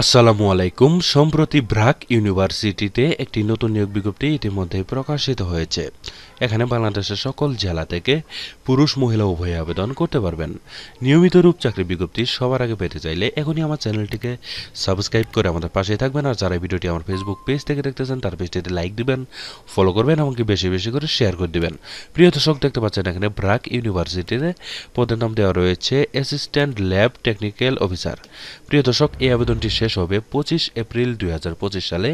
আসসালামু আলাইকুম। সম্প্রতি ব্রাক ইউনিভার্সিটিতে একটি নতুন নিয়োগ বিজ্ঞপ্তি ইতিমধ্যে প্রকাশিত হয়েছে। এখানে বাংলাদেশের সকল জেলা থেকে পুরুষ, মহিলা উভয়ে আবেদন করতে পারবেন। নিয়মিত রূপ চাকরি বিজ্ঞপ্তি সবার আগে পেতে চাইলে এখনই আমার চ্যানেলটিকে সাবস্ক্রাইব করে আমাদের পাশে থাকবেন। আর যারা ভিডিওটি আমার ফেসবুক পেজ থেকে দেখতেছেন, তার পেজটিতে লাইক দিবেন ফলো করবেন, এমনকি বেশি বেশি করে শেয়ার করে দিবেন। প্রিয় দর্শক, দেখতে পাচ্ছেন এখানে ব্রাক ইউনিভার্সিটিতে পদের নাম দেওয়া রয়েছে অ্যাসিস্ট্যান্ট ল্যাব টেকনিক্যাল অফিসার প্রিয় দর্শক, এই আবেদনটি শেষ হবে পঁচিশ এপ্রিল দুই হাজার পঁচিশ সালে।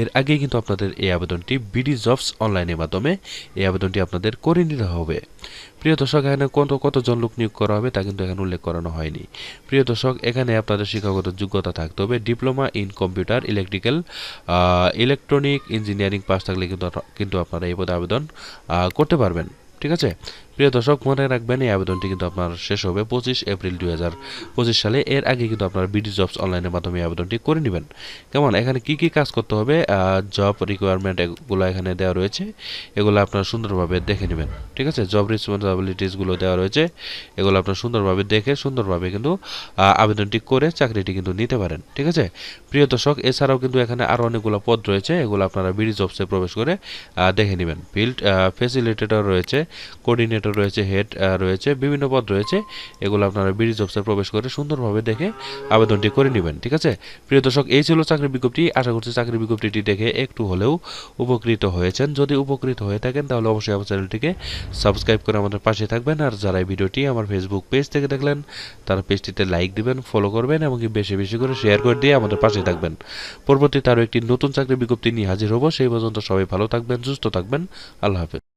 এর আগে কিন্তু আপনাদের এই আবেদনটি বিডি জবস অনলাইনের মাধ্যমে এই আবেদনটি আপনাদের করে নিতে হবে। প্রিয় দর্শক, এখানে কত কতজন লোক নিয়োগ করা হবে তা কিন্তু এখানে উল্লেখ করানো হয়নি। প্রিয় দর্শক, এখানে আপনাদের শিক্ষাগত যোগ্যতা থাকতে হবে। Diploma in computer, electrical electronic engineering pass থাকলে কিন্তু কিন্তু আপনারা এই পদে আবেদন করতে পারবেন। ঠিক আছে? প্রিয় দর্শক, মনে রাখবেন, এই আবেদনটি কিন্তু আপনার শেষ হবে পঁচিশ এপ্রিল দুই হাজার পঁচিশ সালে। এর আগে কিন্তু আপনার বিডি জবস অনলাইনের মাধ্যমে আবেদনটি করে নেবেন। কেমন, এখানে কি কি কাজ করতে হবে? জব রিকোয়ারমেন্ট এগুলো এখানে দেওয়া রয়েছে। এগুলো আপনার সুন্দরভাবে দেখে নেবেন। ঠিক আছে? জব রেসপন্সিবিলিটিসগুলো দেওয়া রয়েছে। এগুলো আপনার সুন্দরভাবে দেখে, সুন্দরভাবে কিন্তু আবেদনটি করে চাকরিটি কিন্তু নিতে পারেন। ঠিক আছে? প্রিয় দর্শক, এছাড়াও কিন্তু এখানে আরও অনেকগুলো পদ রয়েছে। এগুলো আপনারা বিডি জবসে প্রবেশ করে দেখে নেবেন। ফিল্ড ফেসিলিটেটর রয়েছে কোঅর্ডিনেটর রয়েছে, হেড রয়েছে, বিভিন্ন পদ রয়েছে। এগুলো আপনারা বিডি জবসে প্রবেশ করে সুন্দরভাবে দেখে আবেদনটি করে নেবেন, ঠিক আছে? প্রিয় দর্শক, এই ছিল চাকরি বিজ্ঞপ্তি। আশা করছি চাকরি বিজ্ঞপ্তিটি দেখে একটু হলেও উপকৃত হয়েছেন। যদি উপকৃত হয়ে থাকেন, তাহলে অবশ্যই আমার চ্যানেলটিকে সাবস্ক্রাইব করে আমাদের পাশে থাকবেন। আর যারা এই ভিডিওটি আমার ফেসবুক পেজ থেকে দেখলেন, তারা পেজটিতে লাইক দিবেন ফলো করবেন, এবং বেশি বেশি করে শেয়ার করে দিয়ে আমাদের পাশে থাকবেন। পরবর্তীতে আরও একটি নতুন চাকরি বিজ্ঞপ্তি নিয়ে হাজির হব। সেই পর্যন্ত সবাই ভালো থাকবেন, সুস্থ থাকবেন। আল্লাহ হাফেজ।